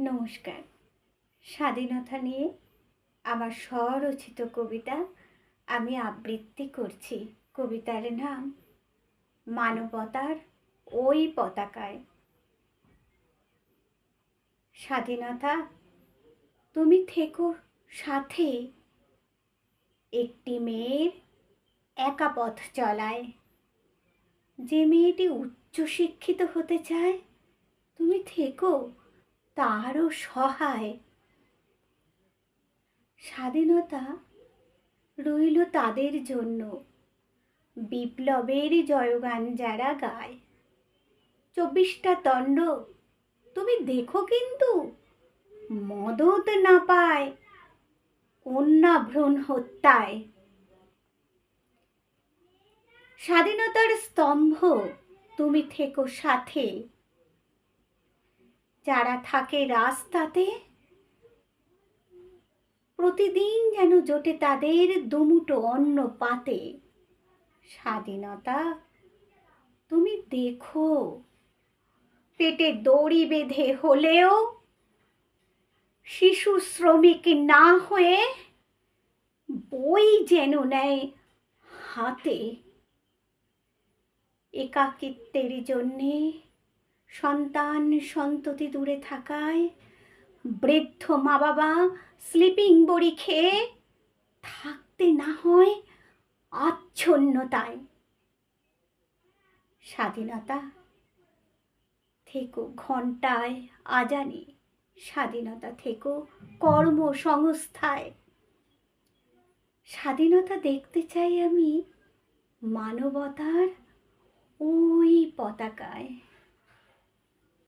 নমস্কার। স্বাধীনতা নিয়ে আমার স্বরচিত কবিতা আমি আবৃত্তি করছি। কবিতার নাম, মানবতার ওই পতাকায়। স্বাধীনতা, তুমি থেকো সাথে। একটি মেয়ের একা পথ চলায়। যে মেয়েটি উচ্চশিক্ষিত হতে চায়, তুমি থেকো তারও সহায়। স্বাধীনতা রইল তাদের জন্য। বিপ্লবের জয়গান যারা গায়। চব্বিশটা দণ্ড তুমি দেখো কিন্তু। মদত না পায় কন্যা ভ্রূণ হত্যায়। স্বাধীনতার স্তম্ভ তুমি থেকো সাথে। যারা থাকে রাস্তাতে, প্রতিদিন যেন জোটে তাদের দুমুটো অন্ন পাতে। স্বাধীনতা, তুমি দেখো, পেটে দড়ি বেঁধে হলেও শিশু শ্রমিক না হয়ে বই যেন নেয় হাতে। একাকিত্বের জন্যে সন্তান সন্ততি দূরে থাকায় বৃদ্ধ মা বাবা স্লিপিং বড়ি খেয়ে থাকতে না হয় আচ্ছন্নতায়। স্বাধীনতা থেকো ঘন্টায় আজানে, স্বাধীনতা থেকো কর্মসংস্থায়। স্বাধীনতা দেখতে চাই আমি মানবতার ওই পতাকায়।